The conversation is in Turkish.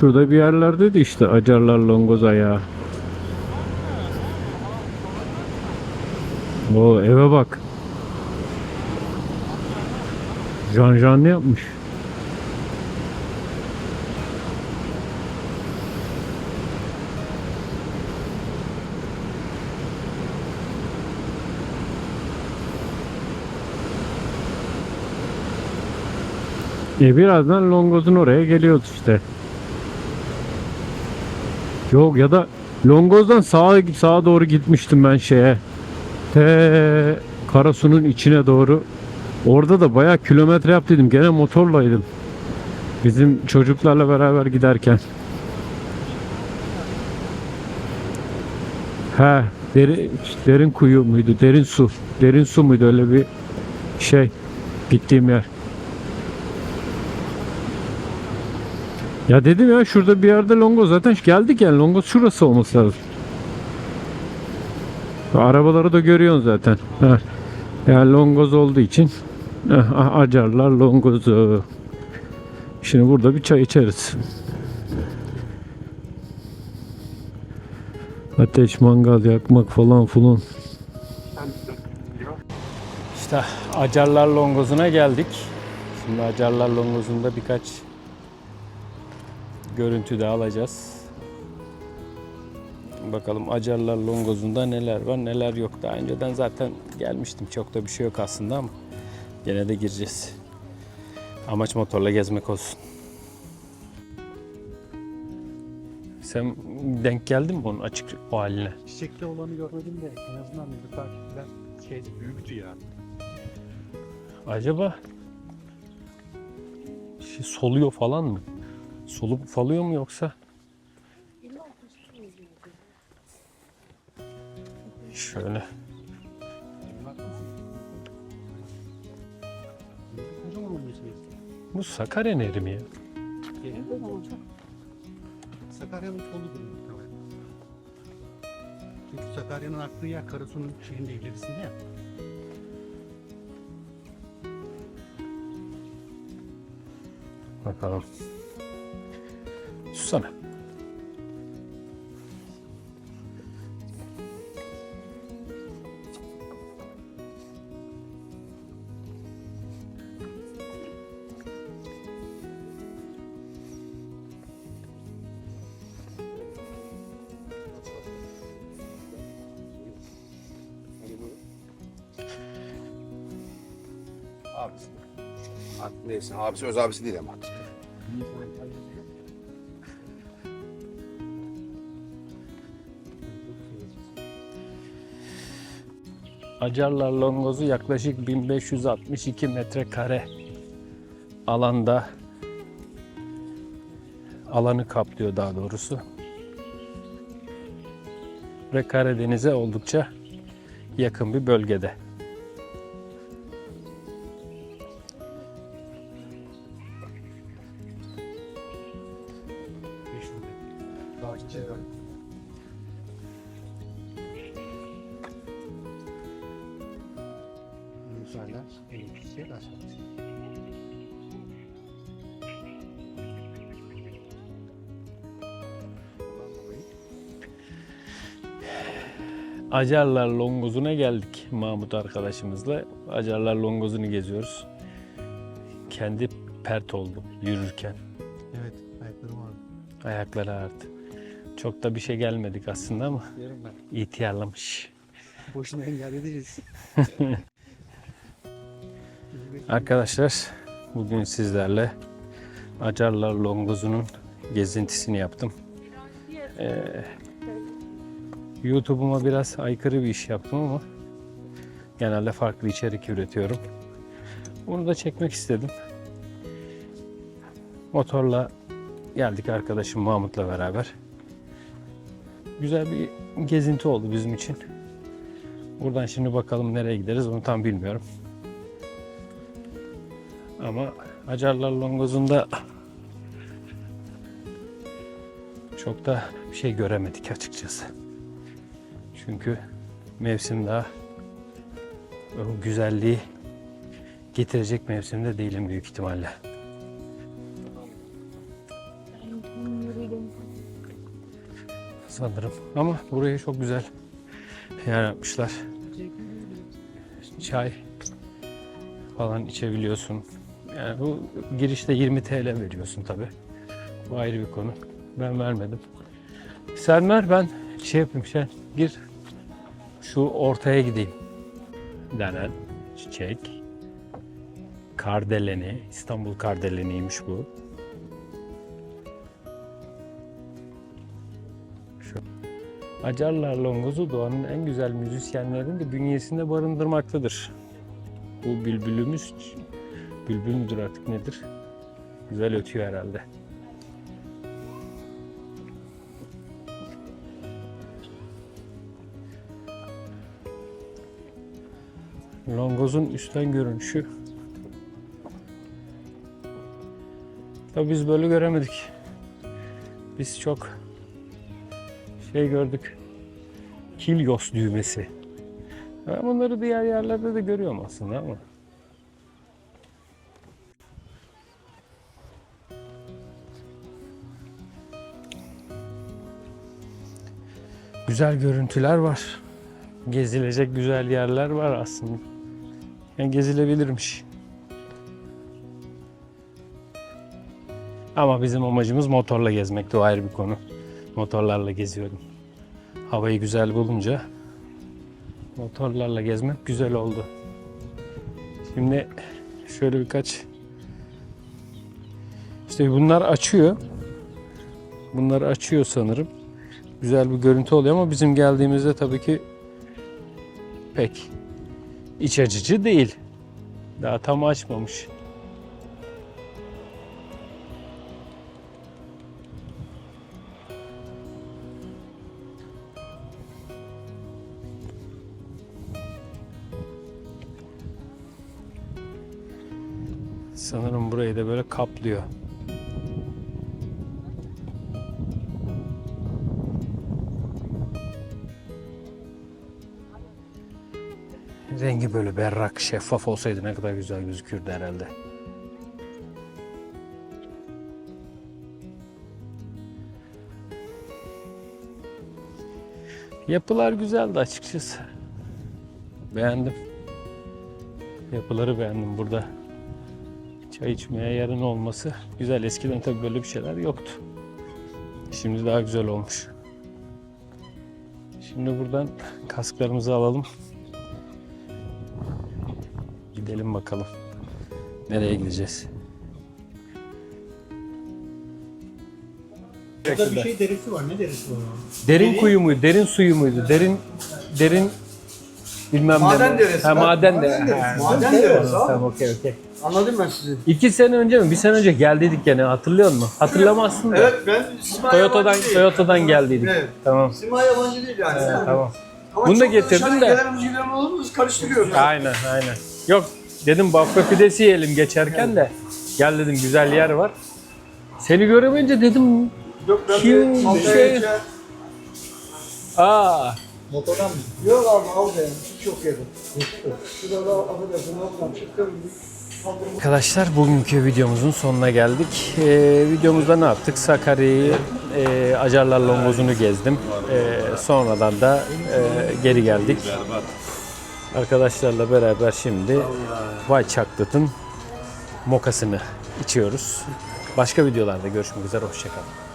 Şurada bir yerlerde de işte acarlar longoz ayağı. O eve bak. Can can ne yapmış? E birazdan Longoz'un oraya geliyoruz işte. Yok ya da Longoz'dan sağa sağa doğru gitmiştim ben şeye. Te Karasu'nun içine doğru. Orada da bayağı kilometre yaptıydım. Gene motorlaydım. Bizim çocuklarla beraber giderken. He, derin, derin kuyu muydu? Derin su. Derin su muydu öyle bir şey gittiğim yer. Ya dedim ya şurada bir yerde Longoz zaten geldik yani Longoz şurası olması lazım. Arabaları da görüyorsun zaten. Ha. Yani Longoz olduğu için eh, ah, acarlar Longoz'u. Şimdi burada bir çay içeriz. Ateş, mangal yakmak falan filan. İşte Acarlar Longoz'una geldik. Şimdi Acarlar Longoz'unda birkaç görüntü de alacağız. Bakalım Acarlar Longoz'unda neler var neler yok. Daha önceden zaten gelmiştim. Çok da bir şey yok aslında ama gene de gireceğiz. Amaç motorla gezmek olsun. Sen denk geldin mi onun açık o haline? Çiçekli olanı görmedim de en azından bir takipçiler şeydi büyüktü ya. Acaba şey soluyor falan mı? Solup falıyor mu yoksa? Şöyle. Bu Sakarya Nehri mi ya? Sakarya'nın soludur muhtemelen. Çünkü Sakarya'nın aktığı yer Karasu'nun şeyinde ilerisinde ya. Bakalım. Susana. Abisi. Artık neyse abisi öz abisi değil ama Acarlar Longozu yaklaşık 1562 metrekare alanda alanı kaplıyor daha doğrusu. Ve Karadeniz'e oldukça yakın bir bölgede. Daha Ondan dolayı Acarlar Longoz'una geldik Mahmut arkadaşımızla. Acarlar Longoz'unu geziyoruz. Kendi pert oldum yürürken. Evet, ayaklarım ağrıdı. Ayakları ağrıdı. Çok da bir şey gelmedik aslında ama ihtiyarlamış. Boşuna engellediniz. Arkadaşlar bugün sizlerle Acarlar Longozu'nun gezintisini yaptım. Ee, YouTube'uma biraz aykırı bir iş yaptım ama genelde farklı içerik üretiyorum. Bunu da çekmek istedim. Motorla geldik arkadaşım Mahmut'la beraber. Güzel bir gezinti oldu bizim için. Buradan şimdi bakalım nereye gideriz onu tam bilmiyorum. Ama Acarlar Longoz'unda çok da bir şey göremedik açıkçası. Çünkü mevsim daha o güzelliği getirecek mevsimde değilim büyük ihtimalle. sanırım. Ama burayı çok güzel yer yapmışlar. Çay falan içebiliyorsun. Yani bu girişte 20 TL veriyorsun tabi. Bu ayrı bir konu. Ben vermedim. Sen ver ben şey yapayım sen gir şu ortaya gideyim. Denen çiçek. Kardeleni. İstanbul Kardeleni'ymiş bu. Şu. Acarlar Longozu doğanın en güzel müzisyenlerini de bünyesinde barındırmaktadır. Bu bülbülümüz bülbül müdür artık nedir? Güzel ötüyor herhalde. Longoz'un üstten görünüşü. Tabii biz böyle göremedik. Biz çok şey gördük. Kilyos düğmesi. Ben bunları diğer yerlerde de görüyorum aslında ama. Güzel görüntüler var. Gezilecek güzel yerler var aslında. Yani gezilebilirmiş. Ama bizim amacımız motorla gezmekti o ayrı bir konu. Motorlarla geziyorum. Havayı güzel bulunca motorlarla gezmek güzel oldu. Şimdi şöyle birkaç işte bunlar açıyor. Bunlar açıyor sanırım. Güzel bir görüntü oluyor ama bizim geldiğimizde tabii ki pek iç açıcı değil. Daha tam açmamış. Sanırım burayı da böyle kaplıyor. Rengi böyle berrak, şeffaf olsaydı ne kadar güzel gözükürdü herhalde. Yapılar güzeldi açıkçası. Beğendim. Yapıları beğendim burada. Çay içmeye yarın olması güzel. Eskiden tabii böyle bir şeyler yoktu. Şimdi daha güzel olmuş. Şimdi buradan kasklarımızı alalım. Gidelim bakalım. Nereye gideceğiz? Burada bir şey derisi var. Ne derisi var? Derin kuyu muydu? Derin suyu muydu? Derin derin bilmem Maden ne. deresi. Ha maden de. Maden deresi. Maden deresi. abi. Tamam okey okey. Anladım ben sizi. İki sene önce mi? Bir sene önce geldiydik gene hatırlıyor musun? Hatırlamazsın da. Evet ben Sima Toyota'dan yabancı değil. Toyota'dan geldiydik. Evet. Tamam. Sima yabancı değil yani. Evet, tamam. Ama Bunu da çok getirdim dışarı de. Gelen müziklerin olduğunu biz karıştırıyoruz. Aynen aynen. Yok dedim bakla pidesi yiyelim geçerken de. Gel dedim güzel yer var. Seni göremeyince dedim Yok ben Kim de şey- önce- aa Motordan mı? Yok abi al be. Çok yedim. Şurada da affedersin. Oradan çıktım. Arkadaşlar bugünkü videomuzun sonuna geldik. Ee, videomuzda ne yaptık? Sakarya'yı, e, Acarlar Longozunu gezdim. Ee, sonradan da e, geri geldik. Arkadaşlarla beraber şimdi White Chocolate'ın mokasını içiyoruz. Başka videolarda görüşmek üzere. Hoşçakalın.